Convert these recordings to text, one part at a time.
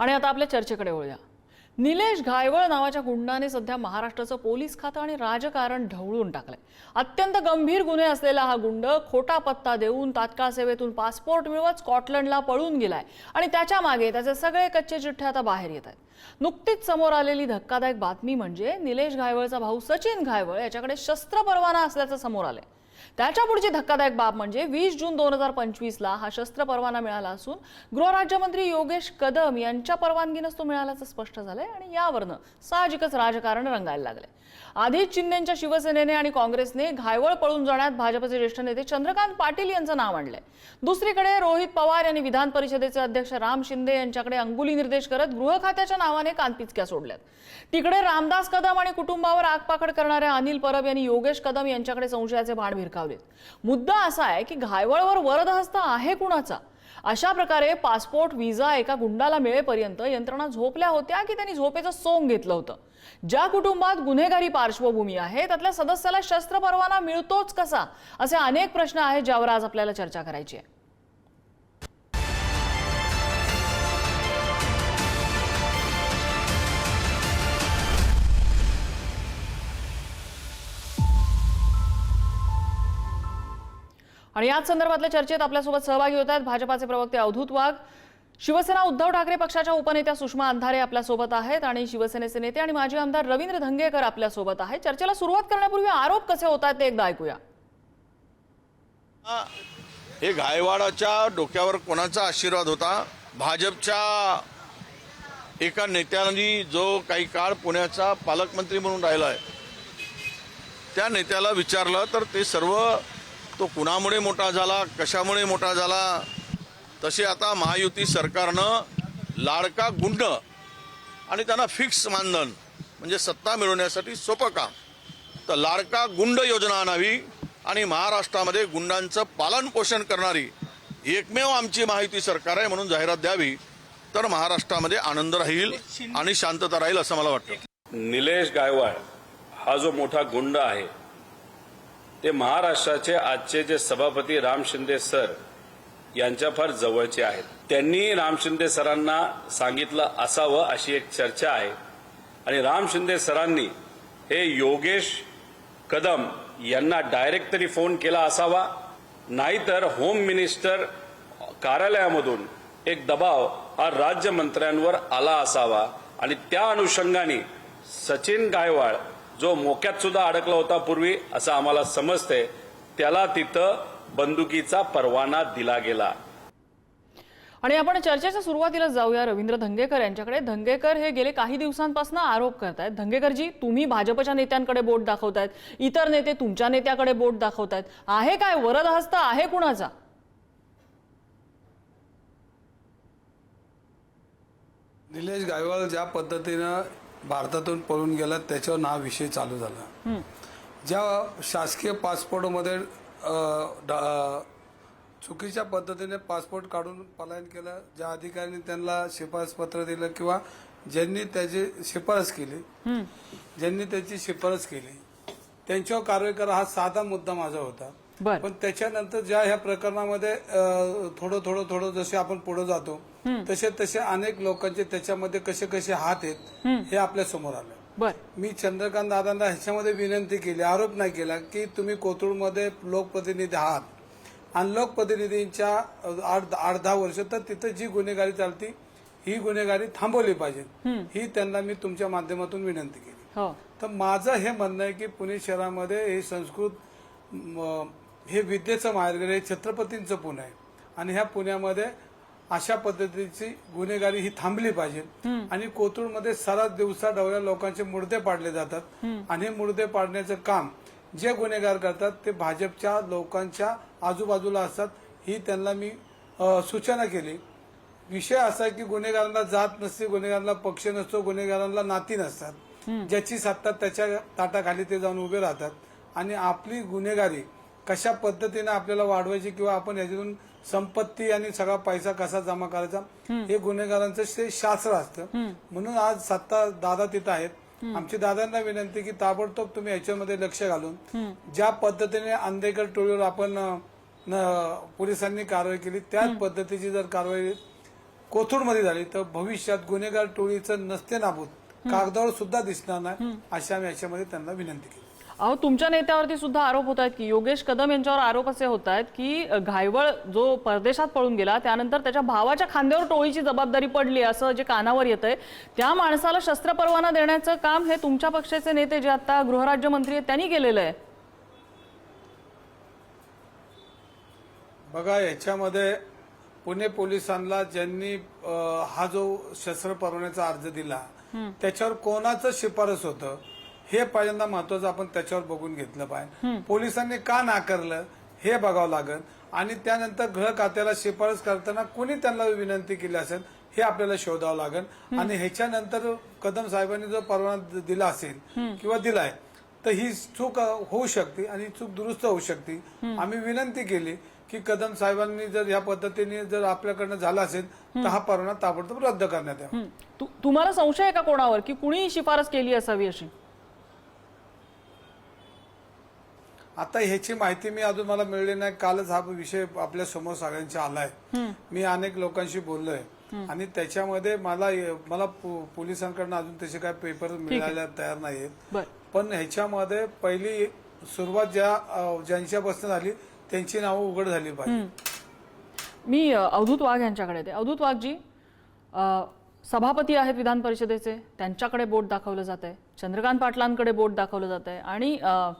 आणि आता आपल्या चर्चेकडे वळूया. निलेश घायवळ नावाच्या गुंडाने सध्या महाराष्ट्राचं पोलीस खातं आणि राजकारण ढवळून टाकलंय. अत्यंत गंभीर गुन्हे असलेला हा गुंड खोटा पत्ता देऊन तात्काळ सेवेतून पासपोर्ट मिळवत स्कॉटलंडला पळून गेलाय. आणि त्याच्यामागे त्याचे सगळे कच्चे चिठ्ठे आता बाहेर येत आहेत. नुकतीच समोर आलेली धक्कादायक बातमी म्हणजे निलेश घायवळचा भाऊ सचिन घायवळ याच्याकडे शस्त्र परवाना असल्याचं समोर आलंय. त्याच्या पुढची धक्कादायक बाब म्हणजे वीस जून दोन हजार पंचवीसला हा शस्त्र परवाना मिळाला असून गृहराज्यमंत्री योगेश कदम यांच्या परवानगीनंच तो मिळाल्याचं स्पष्ट झालंय आणि यावरनं साहजिकच राजकारण रंगायला लागलंय. आधीच शिंदेच्या शिवसेनेने आणि काँग्रेसने घायवळ पळून जाण्यात भाजपचे ज्येष्ठ नेते चंद्रकांत पाटील यांचं नाव आणलंय. दुसरीकडे रोहित पवार यांनी विधान परिषदेचे अध्यक्ष राम शिंदे यांच्याकडे अंगुली निर्देश करत गृह खात्याच्या नावाने कानपिचक्या सोडल्यात. तिकडे रामदास कदम आणि कुटुंबावर आगपाखड करणाऱ्या अनिल परब यांनी योगेश कदम यांच्याकडे संशयाचे बाण भिरकावलेत. मुद्दा असा आहे की घायवळवर वरदहस्त आहे कुणाचा? अशा प्रकारे पासपोर्ट व्हिसा एका गुंडाला मिळेपर्यंत यंत्रणा झोपल्या होत्या की त्यांनी झोपेचं सोंग घेतलं होतं? ज्या कुटुंबात गुन्हेगारी पार्श्वभूमी आहे त्यातल्या सदस्याला शस्त्र परवाना मिळतोच कसा? असे अनेक प्रश्न आहेत ज्यावर आज आपल्याला चर्चा करायची आहे. आणि याच संदर्भातल्या चर्चेत आपल्यासोबत सहभागी होत आहेत भाजपाचे प्रवक्ते अवधूत वाघ शिवसेना उद्धव ठाकरे पक्षाच्या उपनेत्या सुषमा अंधारे आपल्यासोबत आहेत आणि शिवसेनेचे नेते आणि माजी आमदार रवींद्र धंगेकर आपल्यासोबत आहेत. चर्चेला सुरुवात करण्यापूर्वी आरोप कसे होत आहेत ते एकदा ऐकूया. हे गायवाडाच्या डोक्यावर कोणाचा आशीर्वाद होता? भाजपच्या एका नेत्याने जो काही काळ पुण्याचा पालकमंत्री म्हणून राहिला आहे त्या नेत्याला विचारलं तर ते सर्व तो कुणामुळे मोठा झाला कशामुळे मोठा झाला तसे आता महायुती सरकारनं लाडका गुंड आणि त्यांना फिक्स मानधन म्हणजे सत्ता मिळवण्यासाठी सोपं काम. तर लाडका गुंड योजना आणावी आणि महाराष्ट्रामध्ये गुंडांचं पालन पोषण करणारी एकमेव आमची महायुती सरकार आहे म्हणून जाहिरात द्यावी तर महाराष्ट्रामध्ये आनंद राहील आणि शांतता राहील असं मला वाटतं. निलेश गायवाड हा जो मोठा गुंड आहे ते महाराष्ट्राचे आजचे जे सभापती राम शिंदे सर यांच्या फार जवळचे आहेत. त्यांनी राम शिंदे सरांना सांगितलं असावं अशी एक चर्चा आहे. आणि राम शिंदे सरांनी हे योगेश कदम यांना डायरेक्ट तरी फोन केला असावा. नाहीतर होम मिनिस्टर कार्यालयामधून एक दबाव हा राज्यमंत्र्यांवर आला असावा. आणि त्या अनुषंगाने सचिन गायवाळ जो मोक्यात सुद्धा अडकला होता पूर्वी असं आम्हाला समजतंय त्याला तिथं बंदुकीचा परवाना दिला गेला. आणि आपण चर्चेच्या सुरुवातीला जाऊया. रवींद्र धंगेकर यांच्याकडे. धंगेकर हे गेले काही दिवसांपासून आरोप करतायत. धंगेकरजी तुम्ही भाजपच्या नेत्यांकडे बोट दाखवतायत. इतर नेते तुमच्या नेत्याकडे बोट दाखवतायत. आहे काय वरदहस्त? आहे कुणाचा? निलेश गायवाल ज्या पद्धतीनं भारतातून पळून गेला त्याच्यावर हा विषय चालू झाला. ज्या शासकीय पासपोर्टमध्ये डा- चुकीच्या पद्धतीने पासपोर्ट काढून पलायन केलं ज्या अधिकाऱ्यांनी त्यांना शिफारस पत्र दिलं किंवा ज्यांनी त्याची शिफारस केली ज्यांनी त्याची शिफारस केली त्यांच्यावर कारवाई करा हा साधा मुद्दा माझा होता. पण त्याच्यानंतर ज्या ह्या प्रकरणामध्ये थोडं थोडं थोडं जसे आपण पुढे जातो तसे तसे अनेक लोकांचे त्याच्यामध्ये कसे कसे हात आहेत हे आपल्यासमोर आलं. मी चंद्रकांत दादांना ह्याच्यामध्ये विनंती केली आरोप नाही केला की तुम्ही कोथरूडमध्ये लोकप्रतिनिधी आहात. आणि लोकप्रतिनिधींच्या आठ आठ दहा वर्ष तर तिथं जी गुन्हेगारी चालती ही गुन्हेगारी थांबवली पाहिजे. ही त्यांना मी तुमच्या माध्यमातून विनंती केली. हो. तर माझं हे म्हणणं आहे की पुणे शहरामध्ये हे संस्कृत हे विद्येचं माहेरघर हे छत्रपतींचं पुणे आहे. आणि ह्या पुण्यामध्ये अशा पद्धतीची गुन्हेगारी ही थांबली पाहिजे. आणि कोथरूडमध्ये सर्वात दिवसा डवऱ्या लोकांचे मुर्दे पाडले जातात. आणि हे मुर्दे पाडण्याचं काम जे गुन्हेगार करतात ते भाजपच्या लोकांच्या आजूबाजूला असतात ही त्यांना मी सूचना केली. विषय असा की गुन्हेगारांना जात नसते गुन्हेगारांना पक्ष नसतो गुन्हेगारांना नाती नसतात. ज्याची सत्ता त्याच्या ताटाखाली ते जाऊन उभे राहतात. आणि आपली गुन्हेगारी कशा पद्धतीने आपल्याला वाढवायची किंवा आपण याच्यातून संपत्ती आणि सगळा पैसा कसा जमा करायचा हे गुन्हेगारांचं शास्त्र असतं. म्हणून आज सत्ता दादा तिथं आहेत. आमची दादांना विनंती की ताबडतोब तुम्ही याच्यामध्ये लक्ष घालून ज्या पद्धतीने आंदेकर टोळीवर आपण पोलिसांनी कारवाई केली त्याच पद्धतीची जर कारवाई कोथरूडमध्ये झाली तर भविष्यात गुन्हेगार टोळीचं नसते नाबूद. कागदावर सुद्धा दिसणार नाही अशी आम्ही याच्यामध्ये त्यांना विनंती केली. अहो तुमच्या नेत्यावरती सुद्धा आरोप होत आहेत की योगेश कदम यांच्यावर आरोप असे होत आहेत की घायवळ जो परदेशात पळून गेला त्यानंतर त्याच्या भावाच्या खांद्यावर टोळीची जबाबदारी पडली असं जे कानावर येत आहे त्या माणसाला शस्त्र परवाना देण्याचं काम हे तुमच्या पक्षाचे नेते जे आता गृहराज्यमंत्री आहेत त्यांनी केलेलं आहे. बघा याच्यामध्ये पुणे पोलिसांना ज्यांनी हा जो शस्त्र परवान्याचा अर्ज दिला त्याच्यावर कोणाचं शिफारस होतं? हे पहिल्यांदा महत्वाचं आपण त्याच्यावर बघून घेतलं पाहिजे. पोलिसांनी का नाकारलं हे बघावं लागेल. आणि त्यानंतर गृह खात्याला शिफारस करताना कुणी त्यांना विनंती केली असेल हे आपल्याला शोधावं लागेल. आणि ह्याच्यानंतर कदम साहेबांनी जो परवाना दिला असेल किंवा दिलाय तर ही चूक होऊ शकते आणि चूक दुरुस्त होऊ शकते. आम्ही विनंती केली की कदम साहेबांनी जर या पद्धतीने जर आपल्याकडनं झाला असेल तर हा परवाना ताबडतोब रद्द करण्यात यावा. तुम्हाला संशय आहे का कोणावर की कुणी शिफारस केली असावी अशी? आता ह्याची माहिती मी अजून मला मिळली नाही. कालच हा विषय आपल्यासमोर सगळ्यांच्या आलाय. मी अनेक लोकांशी बोललोय. आणि त्याच्यामध्ये मला मला पो- पोलिसांकडनं अजून तसे काय पेपर मिळायला तयार नाहीत बर. पण ह्याच्यामध्ये पहिली सुरुवात ज्या अं, ज्यांच्यापासून झाली त्यांची नावं उघड झाली पाहिजे. मी अ, अवधूत वाघ यांच्याकडे येते. अवधूत वाघजी अ, सभापती आहेत विधान परिषदेचे. त्यांच्याकडे बोट दाखवलं जात आहे चंद्रकांत पाटलांकडे बोट दाखवलं जात आहे आणि अ,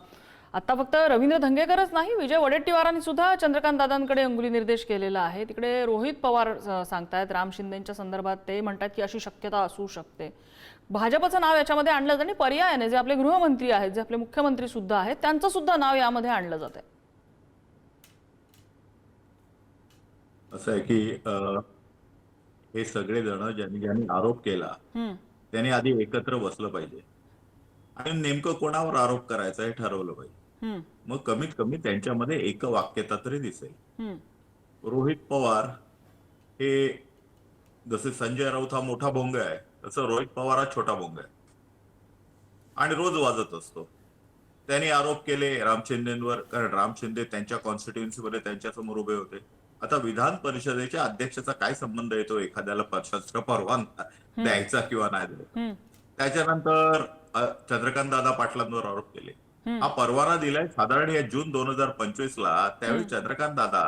आता फक्त रवींद्र धंगेकरच नाही विजय वडेट्टीवारांनी सुद्धा चंद्रकांत दादांकडे अंगुली निर्देश केलेला आहे. तिकडे रोहित पवार सांगतायत राम शिंदेच्या संदर्भात ते म्हणतात की अशी शक्यता असू शकते. भाजपचं नाव याच्यामध्ये आणलं जातं आणि पर्यायाने जे आपले गृहमंत्री आहेत जे आपले मुख्यमंत्री सुद्धा आहेत त्यांचं सुद्धा नाव यामध्ये आणलं जात आहे. असं आहे की हे सगळे जण ज्यांनी ज्यांनी आरोप केला त्यांनी आधी एकत्र बसलं पाहिजे. आणि नेमकं कोणावर आरोप करायचा हे ठरवलं पाहिजे. मग कमीत कमी त्यांच्यामध्ये एक वाक्यता तरी दिसेल. रोहित पवार हे जसे संजय राऊत हा मोठा भोंग आहे तसं रोहित पवार हा छोटा भोंग आहे. आणि रोज वाजत असतो. त्यांनी आरोप केले राम शिंदेवर कारण राम शिंदे त्यांच्या कॉन्स्टिट्युन्सीमध्ये त्यांच्यासमोर उभे होते. आता विधान परिषदेच्या अध्यक्षाचा काय संबंध येतो? एखाद्याला शस्त्र परवाना द्यायचा किंवा नाही द्यायचा. त्याच्यानंतर चंद्रकांत दादा पाटलांवर आरोप केले. हा परवाना दिलाय साधारण या जून दोन हजार पंचवीस ला त्यावेळी चंद्रकांत दादा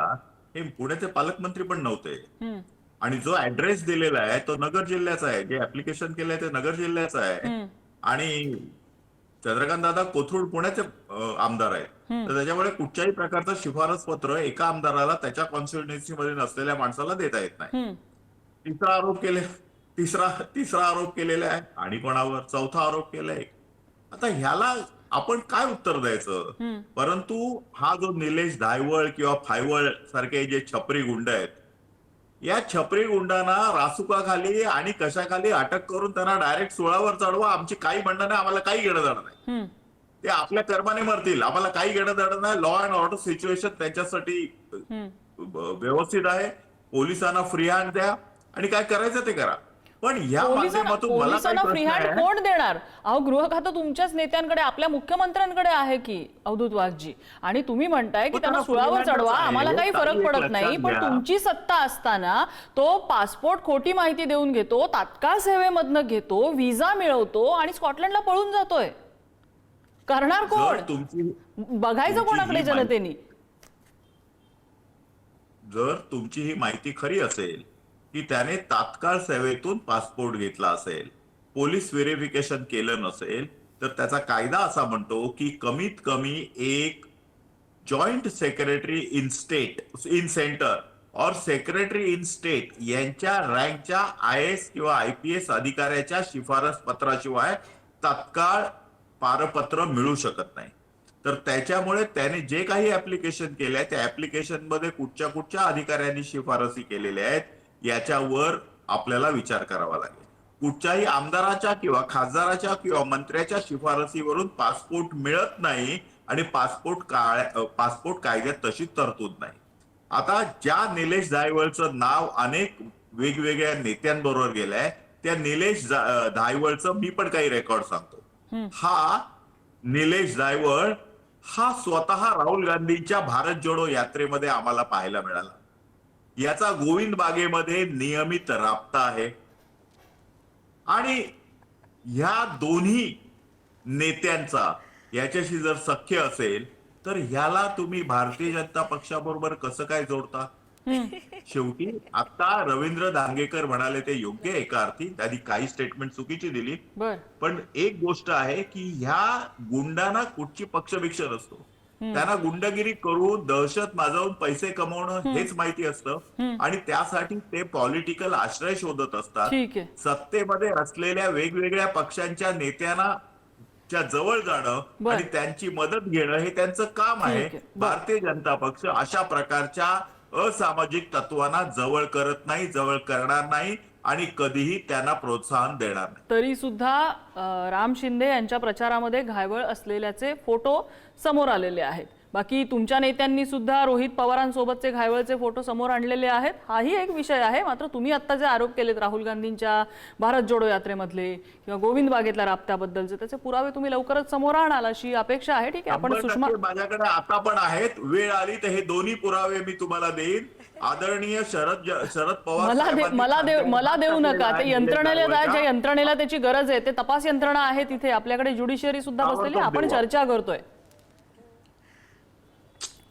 हे पुण्याचे पालकमंत्री पण नव्हते. आणि जो ऍड्रेस दिलेला आहे तो नगर जिल्ह्याचा आहे. जे ऍप्लिकेशन केलंय ते नगर जिल्ह्याचं आहे. आणि चंद्रकांत दादा कोथरूड पुण्याचे आमदार आहेत. तर त्याच्यामुळे कुठच्याही प्रकारचं शिफारस पत्र एका आमदाराला त्याच्या कॉन्स्टिट्युन्सी मध्ये नसलेल्या माणसाला देता येत नाही. तिसरा आरोप केले तिसरा तिसरा आरोप केलेला आहे. आणि कोणावर? चौथा आरोप केलाय. आता ह्याला आपण काय उत्तर द्यायचं? परंतु हा जो निलेश धायवळ किंवा फायवळ सारखे जे छपरी गुंड आहेत या छपरी गुंडांना रासुकाखाली आणि कशाखाली अटक करून त्यांना डायरेक्ट सुळावर चढवा आमची काही म्हणणं नाही आम्हाला काही घेणं देणं नाही. ते आपल्या कर्माने मरतील आम्हाला काही घेणं देणं नाही. लॉ अँड ऑर्डर सिच्युएशन त्यांच्यासाठी व्यवस्थित आहे. पोलिसांना फ्री हँड द्या आणि काय करायचं ते करा. पण पोलिसांना माध्यमातून मला काही पोलिसांना फ्री प्रश्न हँड आहे. कोण देणार? अहो गृह खातं तुमच्याच नेत्यांकडे आपल्या मुख्यमंत्र्यांकडे आहे की अवधूत वाघजी आणि तुम्ही म्हणताय की पण त्यांना त्यांना सुळावर चढवा आहे. आम्हाला काही फरक पडत लक्षात नाही. पण घ्या. तुमची सत्ता असताना तो पासपोर्ट खोटी माहिती देऊन घेतो तात्काळ सेवेमधनं घेतो व्हिसा मिळवतो आणि स्कॉटलंडला पळून जातोय. करणार कोण? तुमची बघायचं तुमची कोणाकडे ही माहिती- जनतेनी? जर तुमची ही माहिती खरी असेल की त्याने तात्काळ सेवेतून पासपोर्ट घेतला असेल पोलीस व्हेरिफिकेशन केलं नसेल तर त्याचा कायदा असा म्हणतो की कमीत कमी एक joint secretary in state in centre or secretary in state यांच्या रँकच्या आय एस किंवा आय पी एस अधिकाऱ्याच्या शिफारस पत्राशिवाय तात्काळ पारपत्र मिळू शकत नाही. तर त्याच्यामुळे त्याने जे काही ऍप्लिकेशन केले आहे त्या ऍप्लिकेशनमध्ये कुठच्या कुठच्या अधिकाऱ्यांनी शिफारसी केलेल्या आहेत याच्यावर आपल्याला विचार करावा लागेल. कुठच्याही आमदाराच्या किंवा खासदाराच्या किंवा मंत्र्याच्या शिफारसीवरून पासपोर्ट मिळत नाही आणि पासपोर्ट काळ पासपोर्ट कायद्यात तशी तरतूद नाही. आता ज्या निलेश जायवळचं नाव अनेक वेगवेगळ्या नेत्यांबरोबर गेलंय त्या निलेश धायवळचं मी पण काही रेकॉर्ड सांगतो. हा निलेश जायवळ हा स्वतः राहुल गांधींच्या भारत जोडो यात्रेमध्ये आम्हाला पाहायला मिळाला. याचा गोविंद बागेमध्ये नियमित राबता आहे. आणि ह्या दोन्ही नेत्यांचा याच्याशी जर सख्य असेल तर ह्याला तुम्ही भारतीय जनता पक्षाबरोबर कसं काय जोडता? शेवटी आता रवींद्र दांगेकर म्हणाले ते योग्य आहे एका अर्थी त्यांनी काही स्टेटमेंट चुकीची दिली. पण एक गोष्ट आहे की ह्या गुंडांना कुठची पक्षभिक्ष नसतो त्यांना गुंडगिरी करून दहशत माजवून पैसे कमवणं हेच माहिती असतं. आणि त्यासाठी ते पॉलिटिकल आश्रय शोधत असतात. सत्तेमध्ये असलेल्या वेगवेगळ्या पक्षांच्या नेत्यांना च्या जवळ जाणं. आणि त्यांची मदत घेणं हे त्यांचं काम आहे. भारतीय जनता पक्ष अशा प्रकारच्या असामाजिक तत्वांना जवळ करत नाही जवळ करणार नाही आणि कधीही त्यांना प्रोत्साहन देणार नाही. तरी सुद्धा राम शिंदे यांच्या प्रचारामध्ये घायवळ असलेल्याचे फोटो समोर आलेले आहेत. बाकी तुमच्या नेत्यांनी सुद्धा रोहित पवारांसोबतचे घायवळचे फोटो समोर आणलेले आहेत. हाही एक विषय आहे. मात्र तुम्ही आता जे आरोप केलेत राहुल गांधींच्या भारत जोडो यात्रेमधले किंवा गोविंद बागेतल्या राबत्याबद्दलचे त्याचे पुरावे तुम्ही लवकरच समोर आणाल अशी अपेक्षा आहे. ठीक आहे आपण सुषमा माझ्याकडे आता पण आहेत. वेळ आली तर हे दोन्ही पुरावे मी तुम्हाला देईन. आदरणीय शरद शरद पवार मला मला देऊ मला देऊ नका. ते यंत्रणेला ज्या यंत्रणेला त्याची गरज आहे ते तपास यंत्रणा आहे तिथे. आपल्याकडे ज्युडिशियरी सुद्धा बसलेली. आपण. चर्चा करतोय.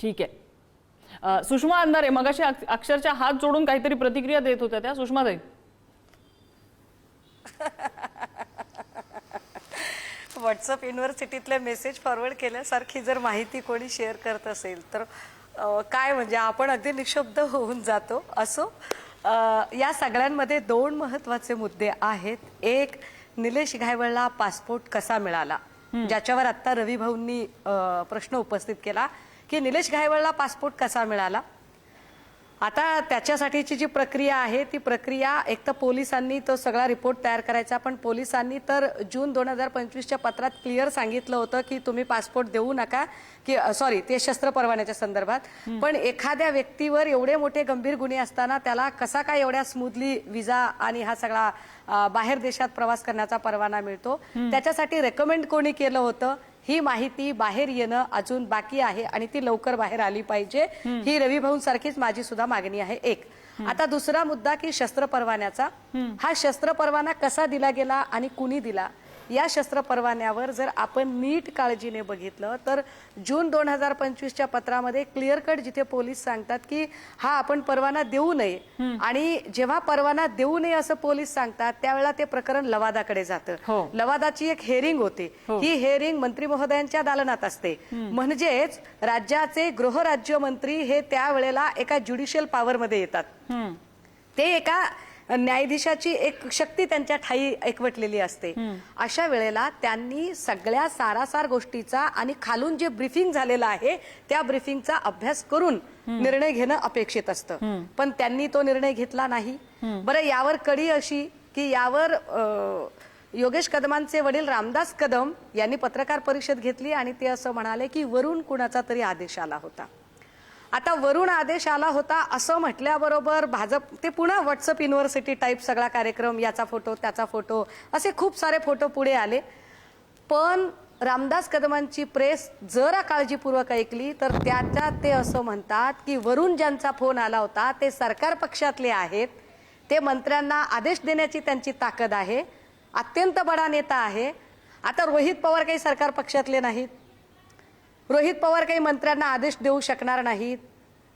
ठीक आहे. सुषमा अंधारे मगाशी अक्ष- अक्षरशः हात जोडून काहीतरी प्रतिक्रिया देत होत्या त्या. सुषमा ताई. व्हॉट्सअप युनिव्हर्सिटीतले मेसेज फॉरवर्ड केल्यासारखी जर माहिती कोणी शेअर करत असेल तर काय म्हणजे आपण अगदी निशब्द होऊन जातो. असो या सगळ्यांमध्ये दोन महत्त्वाचे मुद्दे आहेत. एक निलेश घायवळला पासपोर्ट कसा मिळाला? ज्याच्यावर आता रवी भाऊंनी प्रश्न उपस्थित केला. की निलेश घायवळला पासपोर्ट कसा मिळाला? आता त्याच्यासाठीची जी प्रक्रिया आहे ती प्रक्रिया एक तर पोलिसांनी तो सगळा रिपोर्ट तयार करायचा पण पोलिसांनी तर जून दोन हजार पंचवीसच्या पत्रात क्लिअर सांगितलं होतं की तुम्ही पासपोर्ट देऊ नका की सॉरी ते शस्त्र परवान्याच्या संदर्भात. पण एखाद्या व्यक्तीवर एवढे मोठे गंभीर गुन्हे असताना त्याला कसा काय एवढ्या स्मूथली विजा आणि हा सगळा बाहेर देशात प्रवास करण्याचा परवाना मिळतो? त्याच्यासाठी रेकमेंड कोणी केलं होतं? ही माहिती बाहेर येणं अजून बाकी आहे आणि ती लवकर बाहेर आली पाहिजे. ही रवी भाऊंसारखीच माझी सुद्धा मागणी आहे. एक आता दुसरा मुद्दा की शस्त्र परवान्याचा हा शस्त्र परवाना कसा दिला गेला आणि कुणी दिला? या शस्त्र परवान्यावर जर आपण नीट काळजीने बघितलं तर जून दोन हजार पंचवीसच्या पत्रामध्ये क्लिअर कट जिथे पोलीस सांगतात की हा आपण परवाना देऊ नये. आणि जेव्हा परवाना देऊ नये असं पोलीस सांगतात त्यावेळेला ते प्रकरण लवादाकडे जातं. हो. लवादाची एक हेअरिंग होते. ही. हेअरिंग मंत्री महोदयांच्या दालनात असते. म्हणजेच राज्याचे गृहराज्यमंत्री हे त्यावेळेला एका ज्युडिशियल पॉवरमध्ये येतात. ते एका न्यायाधीशाची एक शक्ती त्यांच्या ठाई एकवटलेली असते. अशा वेळेला त्यांनी सगळ्या सारासार गोष्टीचा आणि खालून जे ब्रीफिंग झालेलं आहे त्या ब्रीफिंगचा अभ्यास करून निर्णय घेणं अपेक्षित असतं. पण त्यांनी तो निर्णय घेतला नाही. बरं यावर कडी अशी की यावर योगेश कदमांचे वडील रामदास कदम यांनी पत्रकार परिषद घेतली आणि ते असं म्हणाले की वरून कुणाचा तरी आदेश आला होता. आता वरुण आदेश आला होता असं म्हटल्याबरोबर भाजप ते पुन्हा व्हॉट्सअप युनिव्हर्सिटी टाईप सगळा कार्यक्रम याचा फोटो त्याचा फोटो असे खूप सारे फोटो पुढे आले. पण रामदास कदमांची प्रेस जरा काळजीपूर्वक ऐकली तर त्याच्यात ते असं म्हणतात की वरुण ज्यांचा फोन आला होता ते सरकार पक्षातले आहेत. ते मंत्र्यांना आदेश देण्याची त्यांची ताकद आहे. अत्यंत बडा नेता आहे. आता रोहित पवार काही सरकार पक्षातले नाहीत. रोहित पवार काही मंत्र्यांना आदेश देऊ शकणार नाहीत.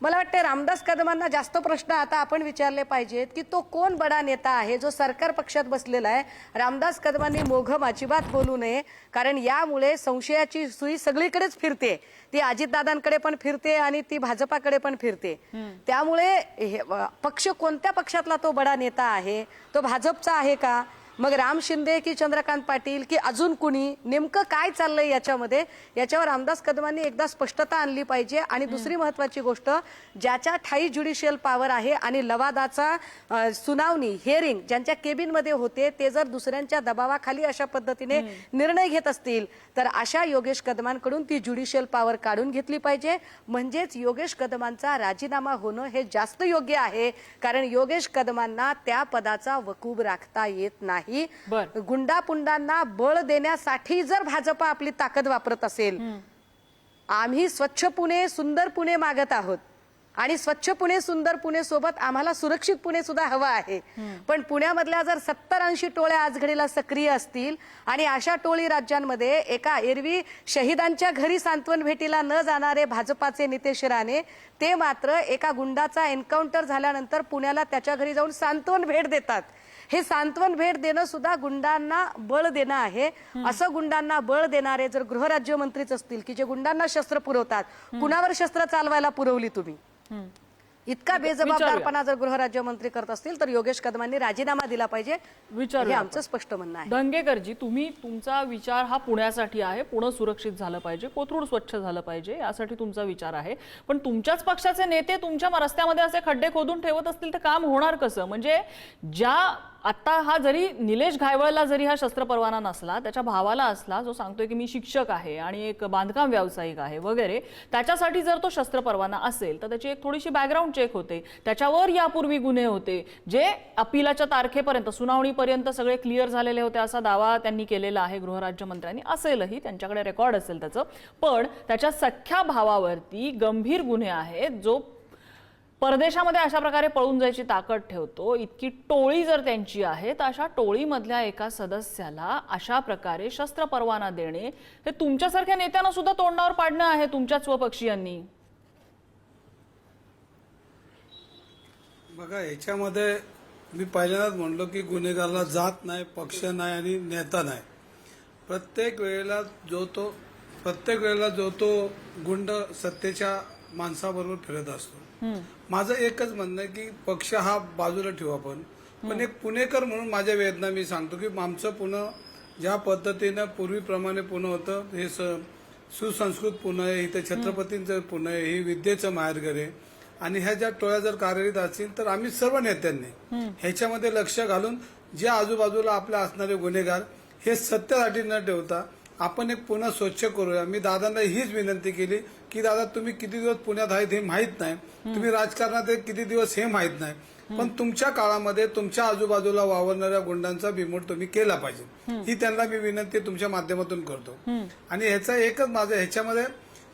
मला वाटते रामदास कदमांना जास्त प्रश्न आता आपण विचारले पाहिजेत की तो कोण बडा नेता आहे जो सरकार पक्षात बसलेला आहे? रामदास कदमांनी मोघम अजिबात बोलू नये कारण यामुळे संशयाची सुई सगळीकडेच फिरते. ती अजितदादांकडे पण फिरते आणि ती भाजपाकडे पण फिरते. त्यामुळे पक्ष कोणत्या पक्षातला तो बडा नेता आहे? तो भाजपचा आहे का? मग राम शिंदे की चंद्रकांत पाटील की अजून कुणी? नेमकं काय चाललंय याच्यामध्ये? याच्यावर रामदास कदमांनी एकदा स्पष्टता आणली पाहिजे. आणि दुसरी महत्वाची गोष्ट ज्याच्या ठाई ज्युडिशियल पॉवर आहे आणि लवादाचा सुनावणी हिअरिंग ज्यांच्या केबिनमध्ये होते ते जर दुसऱ्यांच्या दबावाखाली अशा पद्धतीने निर्णय घेत असतील तर अशा योगेश कदमांकडून ती ज्युडिशियल पॉवर काढून घेतली पाहिजे. म्हणजेच योगेश कदमांचा राजीनामा होणं हे जास्त योग्य आहे. कारण योगेश कदमांना त्या पदाचा वकूब राखता येत नाही. बर. गुंडापुंडांना बळ देण्यासाठी जर भाजप आपली ताकद वापरत असेल आम्ही स्वच्छ पुणे सुंदर पुणे मागत आहोत. आणि स्वच्छ पुणे सुंदर पुणे सोबत आम्हाला सुरक्षित पुणे सुद्धा हवं आहे. पण पुण्यामधल्या जर सत्तर ऐंशी टोळ्या आज घडीला सक्रिय असतील आणि अशा टोळी राज्यांमध्ये एका एरवी शहीदांच्या घरी सांत्वन भेटीला न जाणारे भाजपाचे नितेश राणे ते मात्र एका गुंडाचा एन्काउंटर झाल्यानंतर पुण्याला त्याच्या घरी जाऊन सांत्वन भेट देतात. हे सांत्वन भेट देणं सुद्धा गुंडांना बळ देणं आहे. असं गुंडांना बळ देणारे जर गृहराज्यमंत्रीच असतील की जे गुंडांना शस्त्र पुरवतात कुणावर शस्त्र चालवायला पुरवली तुम्ही? इतका बेजबाबदारपणा जर गृहराज्यमंत्री करत असतील तर योगेश कदमांनी राजीनामा दिला पाहिजे. हे विचारूया आमचं स्पष्ट म्हणणं आहे. दंगेकरजी तुम्ही तुमचा विचार हा पुण्यासाठी आहे. पुणे सुरक्षित झालं पाहिजे. कोथरूड स्वच्छ झालं पाहिजे. यासाठी तुमचा विचार आहे. पण तुमच्याच पक्षाचे नेते तुमच्या रस्त्यामध्ये असे खड्डे खोदून ठेवत असतील तर काम होणार कसं? म्हणजे ज्या आत्ता हा जरी निलेश घायवळला जरी हा शस्त्र परवाना नसला त्याच्या भावाला असला जो सांगतोय की मी शिक्षक आहे आणि एक बांधकाम व्यावसायिक आहे वगैरे त्याच्यासाठी जर तो शस्त्र परवाना असेल तर त्याची एक थोडीशी बॅकग्राऊंड चेक होते. त्याच्यावर यापूर्वी गुन्हे होते जे अपिलाच्या तारखेपर्यंत सुनावणीपर्यंत सगळे क्लिअर झालेले होते असा दावा त्यांनी केलेला आहे गृहराज्यमंत्र्यांनी. असेलही त्यांच्याकडे रेकॉर्ड असेल त्याचं. पण त्याच्या सख्ख्या भावावरती गंभीर गुन्हे आहेत जो परदेशामध्ये अशा प्रकारे पळून जायची ताकद ठेवतो. इतकी टोळी जर त्यांची आहे तर अशा टोळीमधल्या एका सदस्याला अशा प्रकारे शस्त्र परवाना देणे हे तुमच्यासारख्या नेत्यांना सुद्धा तोंडावर पाडणं आहे तुमच्या स्वपक्षीयांनी. बघा याच्यामध्ये मी पहिल्यांदाच म्हणलो की गुन्हेगारला जात नाही पक्ष नाही आणि नेता नाही. प्रत्येक वेळेला जो तो प्रत्येक वेळेला जो तो गुंड सत्तेच्या माणसाबरोबर फिरत असतो. माझं एकच म्हणणं आहे की पक्ष हा बाजूला ठेवू आपण. पण एक पुणेकर म्हणून माझ्या वेदना मी सांगतो की आमचं पुणे ज्या पद्धतीनं पूर्वीप्रमाणे पुणे होतं हे स सुसंस्कृत पुणे आहे इथं छत्रपतींचं पुणे आहे ही विद्येचं माहेरघर आहे. आणि ह्या ज्या टोळ्या जर कार्यरत असतील तर आम्ही सर्व नेत्यांनी ह्याच्यामध्ये लक्ष घालून जे आजूबाजूला आपल्या असणारे गुन्हेगार हे सत्यासाठी न ठेवता आपण एक पुन्हा स्वच्छ करूया. मी दादांना हीच विनंती केली की दादा तुम्ही किती दिवस पुण्यात आहेत हे माहीत नाही. तुम्ही राजकारणात किती दिवस हे माहीत नाही. पण तुमच्या काळामध्ये तुमच्या आजूबाजूला वावरणाऱ्या गुंडांचा बिमोड तुम्ही केला पाहिजे. ही त्यांना मी विनंती तुमच्या माध्यमातून करतो. आणि ह्याचा एकच माझं ह्याच्यामध्ये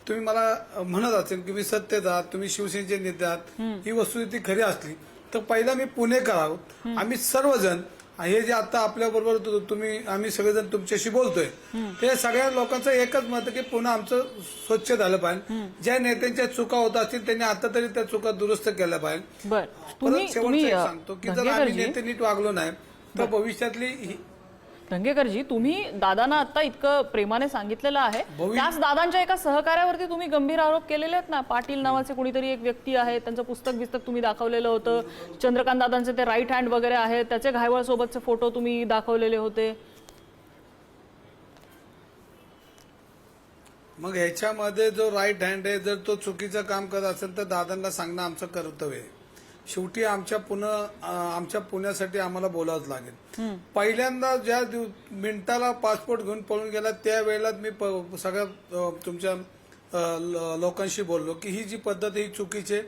तुम्ही मला म्हणत असेल की मी सत्यत आहात तुम्ही शिवसेनेचे नेते आहात. ही वस्तुस्थिती खरी असली तर पहिला मी पुणेकर आहोत. आम्ही सर्वजण हे जे आता आपल्या बरोबर तुम्ही आम्ही सगळेजण तुमच्याशी बोलतोय ते सगळ्या लोकांचं एकच मत की पुन्हा आमचं स्वच्छ झालं पाहिजे. ज्या नेत्यांच्या चुका होत असतील त्यांनी आता तरी त्या चुका दुरुस्त केल्या पाहिजे. बर. तुम्ही परत शेवटचं सांगतो की जर आम्ही नेते नीट वागलो नाही तर भविष्यातली धंगेकरजी तुम्ही दादांना आता इतकं प्रेमाने सांगितलेलं आहे. त्याच दादांच्या एका सहकार्यावरती तुम्ही गंभीर आरोप केलेले आहेत ना? पाटील नावाचे कुणीतरी एक व्यक्ती आहे त्यांचं पुस्तक बिस्तक तुम्ही दाखवलेलं होतं. चंद्रकांत दादांचे ते राईट हँड वगैरे आहेत त्याचे घायवळ सोबतचे फोटो तुम्ही दाखवलेले होते. मग ह्याच्यामध्ये जो राईट हँड आहे जर तो चुकीचं काम करत असेल तर दादांना सांगणं आमचं कर्तव्य आहे. शेवटी आमच्या पुणे आमच्या पुण्यासाठी आम्हाला बोलावंच लागेल. पहिल्यांदा ज्या मिनिटाला पासपोर्ट घेऊन पळून गेला त्या वेळेलाच मी सगळ्या तुमच्या लोकांशी बोललो की ही जी पद्धत ही चुकीची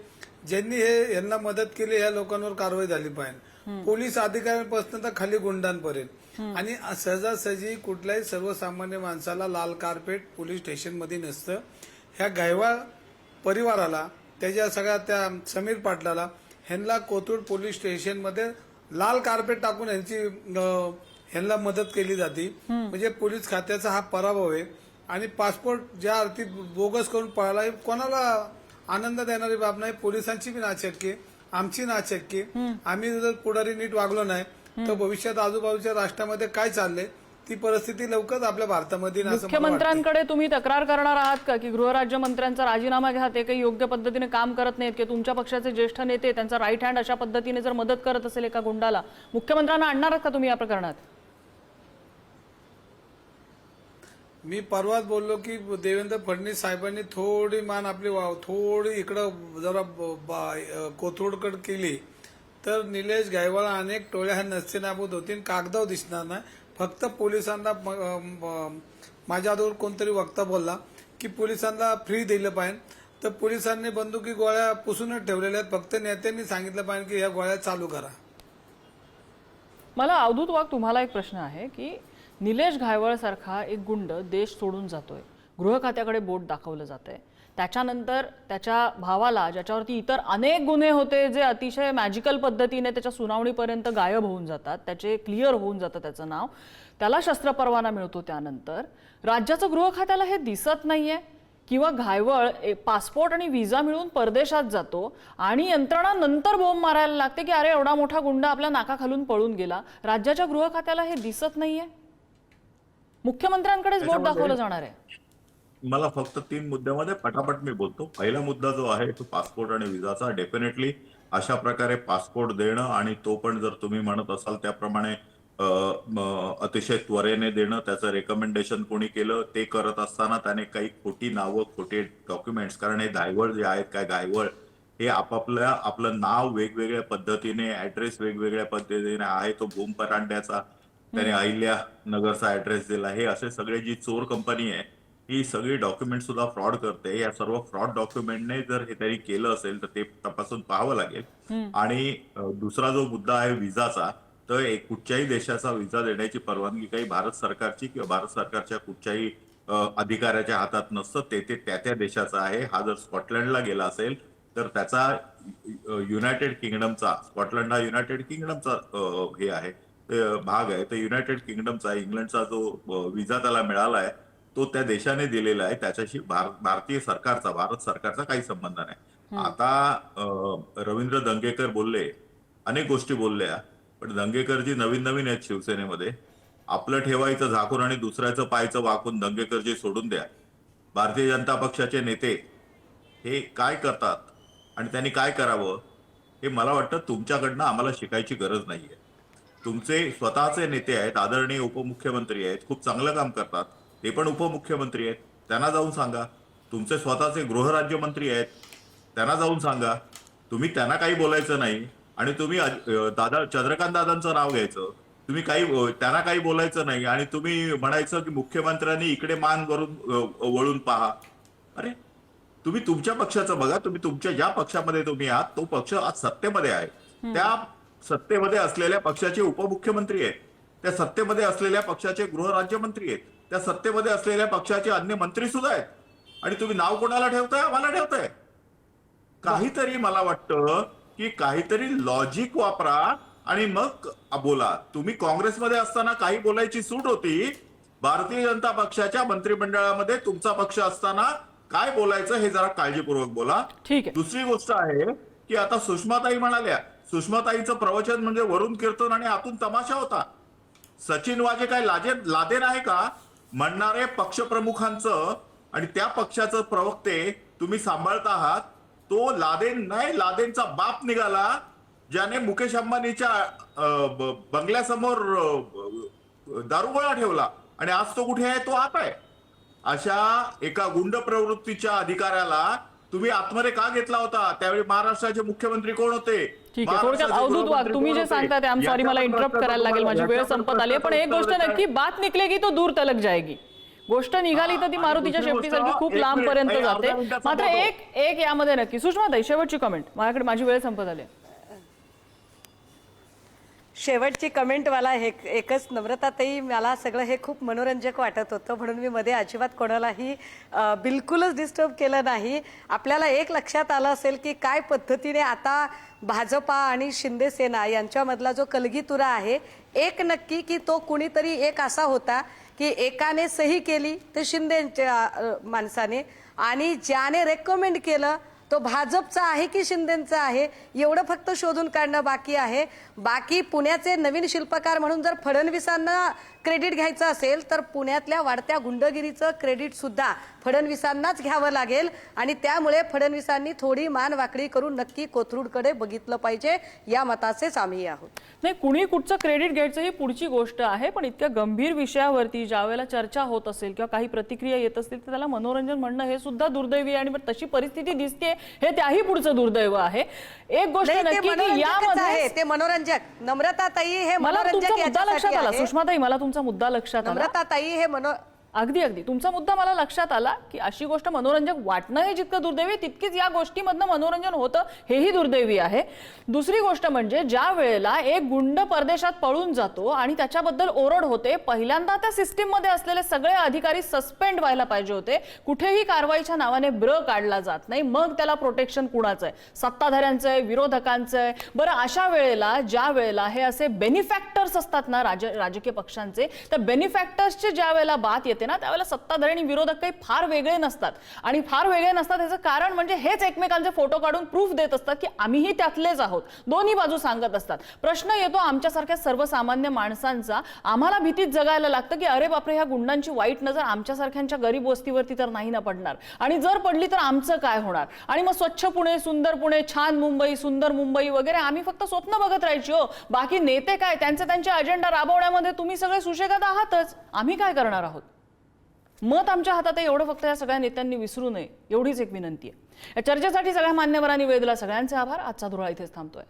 ज्यांनी हे यांना मदत केली या लोकांवर कारवाई झाली पाहिजे. पोलीस अधिकाऱ्यांपासून तर खाली गुंडांपर्यंत. आणि सहजासहजी कुठल्याही सर्वसामान्य माणसाला लाल कार्पेट पोलीस स्टेशनमध्ये नसतं. ह्या गायवाळ परिवाराला त्याच्या सगळ्या त्या समीर पाटलाला ह्यांना कोथरूड पोलीस स्टेशनमध्ये लाल कार्पेट टाकून ह्यांची अं, ह्यांना मदत केली जाते. म्हणजे पोलीस खात्याचा हा पराभव आहे. आणि पासपोर्ट ज्या अर्थी बोगस करून पळाला कोणाला आनंद देणारी बाब नाही. पोलिसांची बी नाचक्की आमची नाचक्की आम्ही जर पुढारी नीट वागलो नाही तर भविष्यात आजूबाजूच्या राष्ट्रामध्ये काय चाललंय? ती परिस्थिती लवकरच आपल्या भारतामध्ये येईल असं मला वाटतं. मुख्यमंत्र्यांकडे तुम्ही तक्रार करणार आहात का? की गृहराज्यमंत्र्यांचा राजीनामा घ्या ते काही योग्य पद्धतीने काम करत नाहीत की तुमच्या पक्षाचे ज्येष्ठ नेते त्यांचा राईट हँड अशा पद्धतीने जर मदत करत असेल एका गुंडाला मुख्यमंत्र्यांना आणणार आहात का तुम्ही या प्रकरणात? मी परवाच बोललो की देवेंद्र फडणवीस साहेबांनी थोडी मान आपली वाव थोडी इकडं जरा ब- बा- कोथरूडकडे केली. तर निलेश गायवाळ अनेक टोळ्या नसते नाबूद होतील कागदाव दिसणार नाही. फक्त पोलिसांना म- माझ्याजवळ कोणतरी वक्ता बोलला की पोलिसांना फ्री दिलं पाहिजे. तर पोलिसांनी बंदुकी गोळ्या पुसूनच ठेवलेल्या आहेत. फक्त नेत्यांनी सांगितलं पाहिजे की या गोळ्या चालू करा. मला अवधूत वाघ तुम्हाला एक प्रश्न आहे की निलेश घायवळ सारखा एक गुंड देश सोडून जातोय. गृह खात्याकडे बोट दाखवलं जात आहे त्याच्यानंतर त्याच्या भावाला ज्याच्यावरती इतर अनेक गुन्हे होते जे अतिशय मॅजिकल पद्धतीने त्याच्या सुनावणीपर्यंत गायब होऊन जातात त्याचे क्लिअर होऊन जातं त्याचं नाव. त्याला शस्त्र परवाना मिळतो त्यानंतर. राज्याचं गृह खात्याला हे दिसत नाहीये. किंवा घायवळ पासपोर्ट आणि व्हिसा मिळून परदेशात जातो आणि यंत्रणा नंतर बोंब मारायला लागते की अरे एवढा मोठा गुंड आपल्या नाकाखालून पळून गेला. राज्याच्या गृह खात्याला हे दिसत नाहीये. मुख्यमंत्र्यांकडेच बोट दाखवलं जाणार आहे. मला फक्त तीन मुद्द्यामध्ये पटापट मी बोलतो. पहिला मुद्दा जो आहे तो पासपोर्ट आणि विजाचा. डेफिनेटली अशा प्रकारे पासपोर्ट देणं आणि तो पण जर तुम्ही म्हणत असाल त्याप्रमाणे अतिशय त्वरेने देणं त्याचं रेकमेंडेशन कोणी केलं ते करत असताना त्याने काही खोटी नावं खोटे डॉक्युमेंट्स कारण हे गायवळ जे आहेत काय गायवळ हे आपापल्या आपलं नाव वेगवेगळ्या पद्धतीने ऍड्रेस वेगवेगळ्या पद्धतीने आहे तो भूम परांड्याचा त्याने अहिल्या नगरचा ऍड्रेस दिला हे असे सगळे जी चोर कंपनी आहे ही सगळी डॉक्युमेंट सुद्धा फ्रॉड करते. या सर्व फ्रॉड डॉक्युमेंटने जर हे त्यांनी केलं असेल तर ते तपासून पाहावं लागेल. आणि दुसरा जो मुद्दा आहे विजाचा तर एक कुठच्याही देशाचा विजा देण्याची परवानगी काही भारत सरकारची किंवा भारत सरकारच्या कुठच्याही अधिकाऱ्याच्या हातात नसतं. ते ते त्या त्या देशाचं आहे. हा जर स्कॉटलंडला गेला असेल तर त्याचा युनायटेड किंगडमचा स्कॉटलंड हा युनायटेड किंगडमचा हे आहे भाग आहे. तर युनायटेड किंगडमचा इंग्लंडचा जो विजा त्याला मिळाला आहे तो त्या देशाने दिलेला आहे. त्याच्याशी भार- भारतीय सरकारचा भारत सरकारचा काही संबंध नाही. आता रवींद्र दंगेकर बोलले अनेक गोष्टी बोलल्या पण दंगेकरजी नवीन नवीन आहेत शिवसेनेमध्ये आपलं ठेवायचं झाकून आणि दुसऱ्याचं पायचं वाकून दंगेकरजी सोडून द्या. भारतीय जनता पक्षाचे नेते हे काय करतात आणि त्यांनी काय करावं हे मला वाटतं तुमच्याकडनं आम्हाला शिकायची गरज नाहीये. तुमचे स्वतःचे नेते आहेत आदरणीय उपमुख्यमंत्री आहेत खूप चांगलं काम करतात. ते पण उपमुख्यमंत्री आहेत. त्यांना जाऊन सांगा. तुमचे स्वतःचे गृहराज्यमंत्री आहेत. त्यांना जाऊन सांगा. तुम्ही त्यांना काही बोलायचं नाही. आणि तुम्ही दादा चंद्रकांत दादांचं नाव घ्यायचं. तुम्ही काही त्यांना काही बोलायचं नाही. आणि तुम्ही म्हणायचं की मुख्यमंत्र्यांनी इकडे मान वरून अं, वळून पहा. अरे तुम्ही तुमच्या पक्षाचं बघा. तुम्ही तुमच्या ज्या पक्षामध्ये तुम्ही आहात तो पक्ष आज सत्तेमध्ये आहे. त्या सत्तेमध्ये असलेल्या पक्षाचे उपमुख्यमंत्री आहेत. त्या सत्तेमध्ये असलेल्या पक्षाचे गृहराज्यमंत्री आहेत. त्या सत्तेमध्ये असलेल्या पक्षाचे अन्य मंत्री सुद्धा आहेत. आणि तुम्ही नाव कोणाला ठेवताय? आम्हाला ठेवताय. काहीतरी मला वाटतं की काहीतरी लॉजिक वापरा आणि मग बोला. तुम्ही काँग्रेसमध्ये असताना काही बोलायची सूट होती. भारतीय जनता पक्षाच्या मंत्रिमंडळामध्ये तुमचा पक्ष असताना काय बोलायचं हे जरा काळजीपूर्वक बोला. ठीक आहे. दुसरी गोष्ट आहे की आता सुषमाताई म्हणाल्या सुषमाताईचं प्रवचन म्हणजे वरुण कीर्तन आणि आतून तमाशा होता. सचिन वाजे काय लाजे लादेन आहे का? म्हणणारे पक्षप्रमुखांचं आणि त्या पक्षाचं प्रवक्ते तुम्ही सांभाळता आहात तो लादेन नाही लादेनचा बाप निघाला ज्याने मुकेश अंबानीच्या बंगल्यासमोर दारुगोळा ठेवला. आणि आज तो कुठे आहे? तो आत आहे. अशा एका गुंड प्रवृत्तीच्या अधिकाऱ्याला तुम्ही आतमध्ये का घेतला होता? त्यावेळी महाराष्ट्राचे मुख्यमंत्री कोण होते? ठीक आहे थोडक्यात अवधूत वाघ तुम्ही जे? सांगता ते आम सॉरी मला इंटरप्ट करायला लागेल माझी वेळ संपत आली आहे. पण एक गोष्ट नक्की बात निकलेगी तो दूर तलक जाएगी गोष्ट निघाली तर ती मारुतीच्या शेपटीसारखी खूप लांब पर्यंत जाते मात्र. एक एक यामध्ये नक्की सुषमाताई शेवटची कमेंट माझ्याकडे माझी वेळ संपत आली आहे. शेवटची कमेंटवाला हे एकच नम्रताताई मला सगळं हे खूप मनोरंजक वाटत होतं. म्हणून मी मध्ये अजिबात कोणालाही बिलकुलच डिस्टर्ब केलं नाही. आपल्याला एक लक्षात आलं असेल की काय पद्धतीने आता भाजपा आणि शिंदे सेना यांच्यामधला जो कलगीतुरा आहे एक नक्की की तो कुणीतरी एक असा होता की एकाने सही केली तर शिंदेच्या माणसाने आणि ज्याने रेकमेंड केलं तो भाजपचा आहे की शिंदेचा आहे? एवढं फक्त शोधून काढणं बाकी आहे. बाकी पुण्याचे नवीन शिल्पकार म्हणून जर फडणवीसांना क्रेडिट घ्यायचं असेल तर पुण्यातल्या वाढत्या गुंडगिरीचं क्रेडिट सुद्धा फडणवीसांनाच घ्यावं लागेल. आणि त्यामुळे फडणवीसांनी थोडी मान वाकडी करून नक्की कोथरूडकडे बघितलं पाहिजे. या मताचेच आम्ही आहोत. नाही कुणी कुठचं क्रेडिट घ्यायचं ही पुढची गोष्ट आहे पण इतक्या गंभीर विषयावरती ज्या वेळेला चर्चा होत असेल किंवा काही प्रतिक्रिया येत असतील तर त्याला मनोरंजन म्हणणं हे सुद्धा दुर्दैवी आहे. आणि तशी परिस्थिती दिसते हे त्याही पुढचं दुर्दैव आहे. एक गोष्ट नक्की की यामध्ये ते मनोरंजक. नम्रता ताई हे मला तुमचा मनोरंजक मुद्दा लक्षात आला. सुषमाताई मला तुमचा मुद्दा लक्षात आला. ताई हे मनो अगदी अगदी. तुमचा मुद्दा मला लक्षात आला की अशी गोष्ट मनोरंजक वाटणं हे जितकं दुर्दैवी तितकीच या गोष्टीमधनं मनोरंजन होतं हेही दुर्दैवी आहे. दुसरी गोष्ट म्हणजे ज्या वेळेला एक गुंड परदेशात पळून जातो आणि त्याच्याबद्दल ओरड होते पहिल्यांदा त्या सिस्टीममध्ये असलेले सगळे अधिकारी सस्पेंड व्हायला पाहिजे होते. कुठेही कारवाईच्या नावाने ब्र काढला जात नाही. मग त्याला प्रोटेक्शन कुणाचं आहे? सत्ताधाऱ्यांचं आहे? विरोधकांचं आहे? बरं अशा वेळेला ज्या वेळेला हे असे बेनिफॅक्टर्स असतात ना राज राजकीय पक्षांचे तर बेनिफॅक्टर्सचे ज्या वेळेला बात येते ना त्यावेळेला सत्ताधारी आणि विरोधक काही फार वेगळे नसतात. आणि फार वेगळे नसतात याचं कारण म्हणजे हेच एकमेकांचे फोटो काढून प्रूफ देत असतात की आम्हीही त्यातलेच आहोत. दोन्ही बाजू सांगत असतात. प्रश्न येतो आमच्यासारख्या सर्वसामान्य माणसांचा आम्हाला भीतीत जगायला लागतं की अरे बापरे ह्या गुंडांची वाईट नजर आमच्यासारख्यांच्या गरीब वस्तीवरती तर नाही ना पडणार. आणि जर पडली तर आमचं काय होणार? आणि मग स्वच्छ पुणे सुंदर पुणे छान मुंबई सुंदर मुंबई वगैरे आम्ही फक्त स्वप्न बघत राहायची हो. बाकी नेते काय? त्यांचे त्यांचे अजेंडा राबवण्यामध्ये तुम्ही सगळे सुशेगात आहातच. आम्ही काय करणार आहोत? मत आमच्या हातात आहे एवढं फक्त या सगळ्या नेत्यांनी विसरू नये एवढीच एक विनंती आहे. या चर्चेसाठी सगळ्या मान्यवरांनी वेळ दिला सगळ्यांचे आभार. आजचा धुळा इथेच थांबतोय.